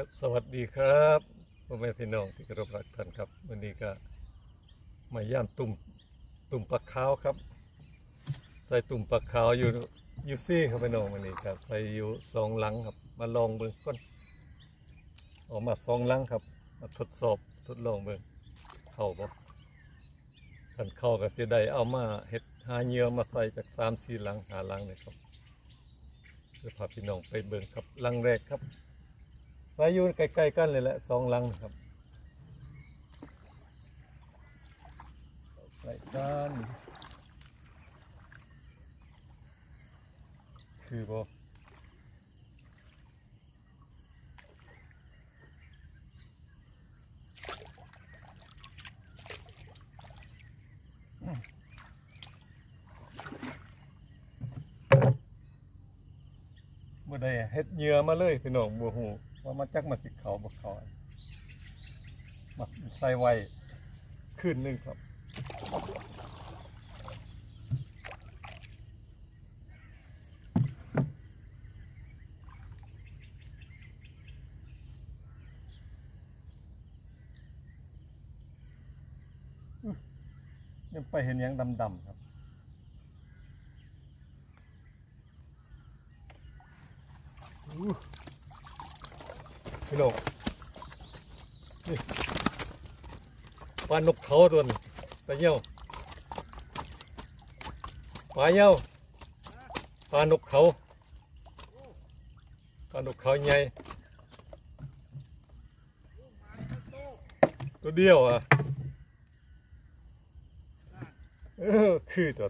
ก็สวัสดีครับพ่อแม่พี่น้องที่เคารพรักท่านครับ วันนี้ก็มาย่ามตุ่มตุ่มปลาขาวครับ ใส่ตุ่มปลาขาวอยู่อยู่ซี่ครับพี่น้องวันนี้ครับใส่อยู่สองหลังครับ มาลองเบิ่งก่อนออกมาสองหลังครับ มาทดสอบทดลองเบิ่งเข้าบ่ท่านเข้าก็สิได้เอามาเฮ็ดหาเหยื่อมาใส่จากสามสี่หลังหาหลังนี่ครับเพื่อพาพี่น้องไปเบิ่งครับหลังแรกครับ สายยู่ใกล้ๆกันเลยแหละสองหลังครับใกล้กันคือบ่บ่ได้เฮ็ดเหยื่อมาเลยพี่น้องบ่ฮู้ ว่ามาจักมาสิเขาบ่เขามาใส่ไว้คืนนึงครับยังไปเห็นยังดำๆครับอู้ พี่น้องนี่ปลานกเขาตัวนี้ปลาเหี่ยวปลาเหี่ยวปลานกเขาปลานกเขาใหญ่ตัวเดียวอะเออคือตัว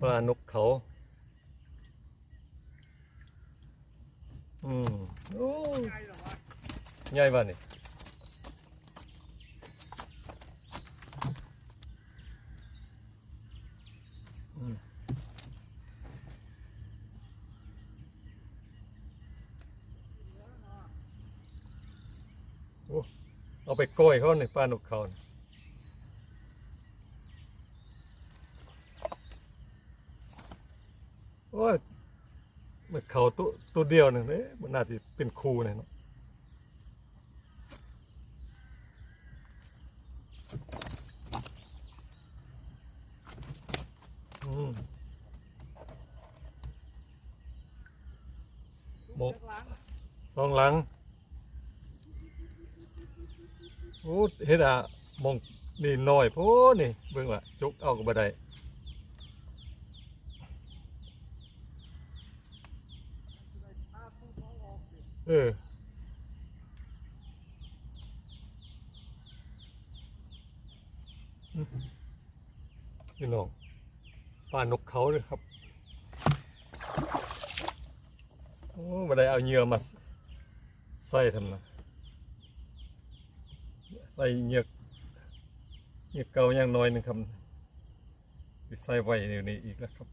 ปลานกเขา อืมโอ้ใหญ่บ้านี่อืมโอ้เอาไปก้อยเขาในป้าหนุกเขานี่โอ้ย มัน เขาตัวตัวเดียวหนึ่งเลยมันน่าจะเป็นครูเนี่ยเนาะอืมโมสองหลัง โอ้เฮ็ดอะมองนี่น้อยโพนี่เบิ่งว่าจกเอาก็บ่ได้ เอออืมพี่น้องป่านกเขาเลยครับโอ้มาได้เอาเหยื่อมาใส่ทำนะใส่เหยื่อเหยื่อเก่าอย่างน้อยหนึ่งครับใส่ไว้เดี๋ยวนี้อีกแล้วครับ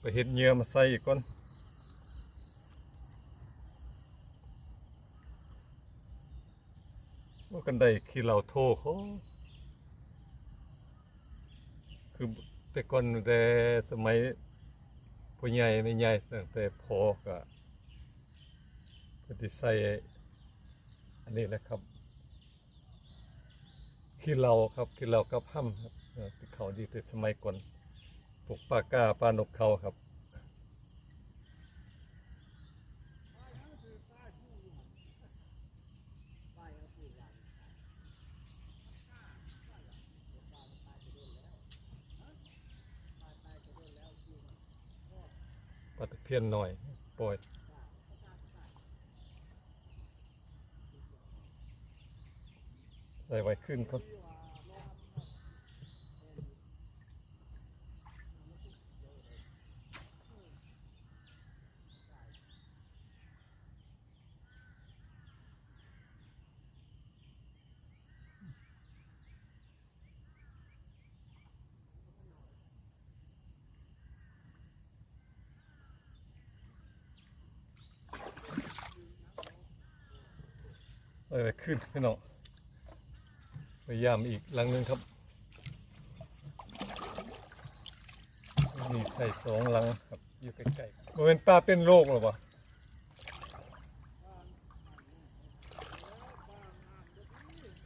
ไปเห็ดเหยื่อมาใส่อีกก่อน ว่ากันได้ขี้เราโทรเขาคือแต่ก่อนแต่สมัยพ่อใหญ่ไม่ใหญ่ตั้งแต่พอก็ปฏิใส่อันนี้แหละครับขี้เราครับขี้เรากับห้ำครับเออที่เขาดีแต่สมัยก่อนพวกปลากาปลานกเขาครับ ลาตะเพียนหน่อยปล่อยใส่ไว้ขึ้นเขา ใส่ไว้ขึ้นพี่น้องพยายามอีกลังนึงครับนี่ใส่สองลังครับอยู่ใกล้ๆบ่เป็นปลาเป็นโรคหรอปะ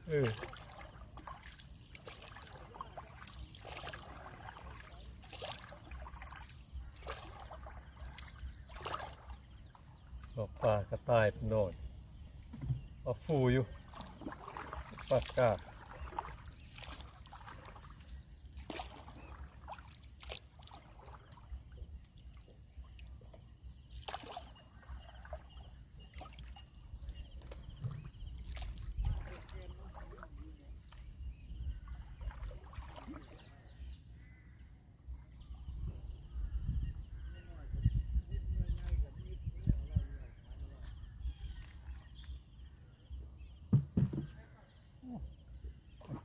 เออบอกปลากระต่ายเป็นโนด ปลาฟู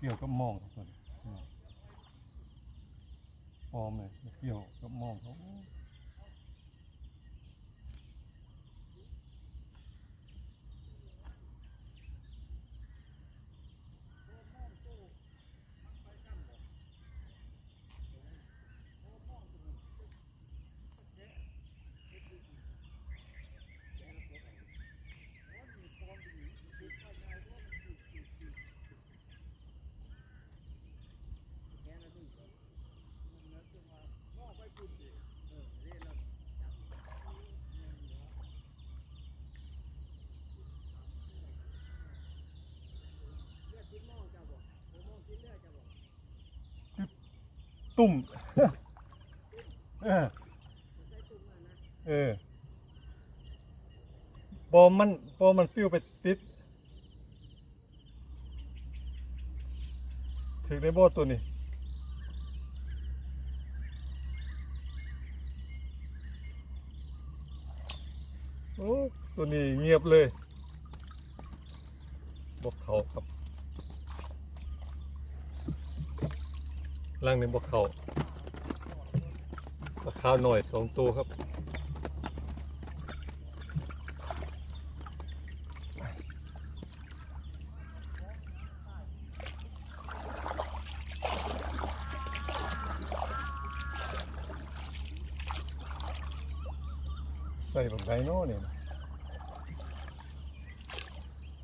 เกี่ยวก็มองครับตัวนี้พร้อมเลยเกี่ยวก็มองเขา ตุ่ม เออ เออบอมันบอมันปิ้วไปติดถึงได้บอตัวนี้โอ้ตัวนี้เงียบเลย บอกเขาครับ ล่างในบกเขาปลาขาวหน่อยสองตัวครับใส่บังไงเนาะเนี่ย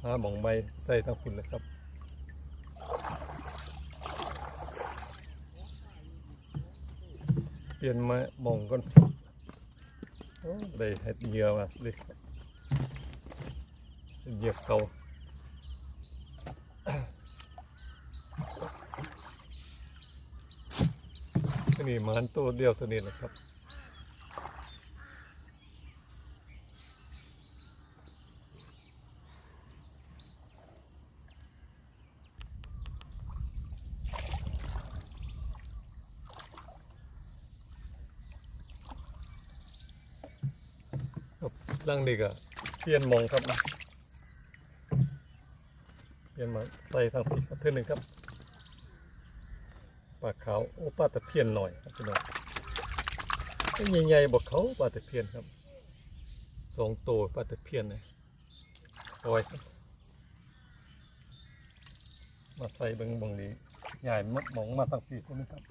หาหมองใบใส่ทั้งคุณเลยครับ เปลี่ ยนมาบ่งก่อนได้เห็ดเหยื่อมาเลยเห็ดเหยื่อเก่านี่มันตัวเดียวตัวนี้แหละครับ ครับร่างเด็กอะเปลี่ยนมองครับนะเปลี่ยนมาใส่ทางปีกเท่านึงครับปลาขาวโอ้ปลาตะเพียนหน่อยครับพี่น้องใหญ่ๆบอกเขาปลาตะเพียนครับสองตัวปลาตะเพียนเลยเอาไว้ครับมาใส่เบิ้งบงนี้ใหญ่มดหมองมาทางปีกคนนี้ครับ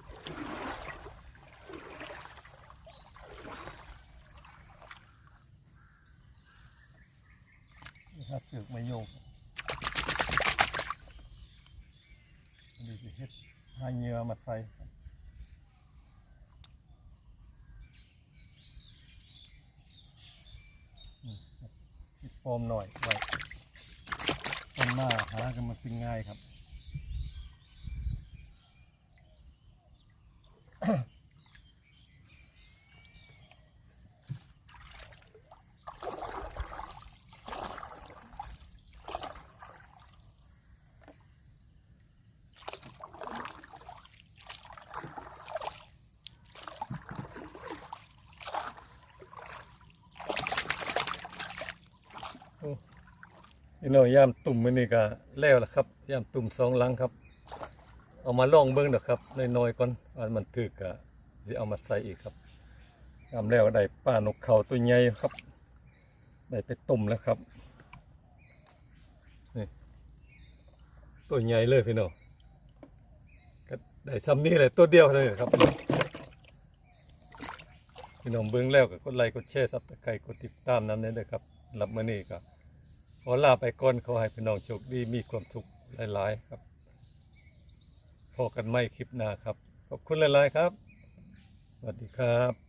นี่ครับเสือกไม้โยกดีจะเฮ็ดหาเหยื่อมาใส่ครับอืมครับปิดโฟมหน่อยไว้ต้นมาหากันมากินง่ายครับ พี่น้องย่ามตุ่มมือนี้ก็แล้วละครับย่ามตุ่มสองหลังครับ เอามาลองเบิ่งดอครับน้อยๆก่อนว่ามันถึกก็สิเอามาใส่อีกครับยามแล้วได้ป้านกเขาตัวใหญ่ครับ ได้ไปต้มแล้วครับนี่ตัวใหญ่เลยพี่น้องก็ได้ซ้ำนี้เลยตัวเดียวเลยครับพี่น้องเบิ่งแล้วก็กดไลค์กดแชร์ซับสไครต์กดติดตามน้ำเด้อครับหรับมือนี้ก็ข อลาไปก่อนขอให้พี่น้องโชคดีมีความสุขหลาย ๆ ครับพอกันไม่คลิปหน้าครับ ขอบคุณหลาย ๆ ครับ สวัสดีครับ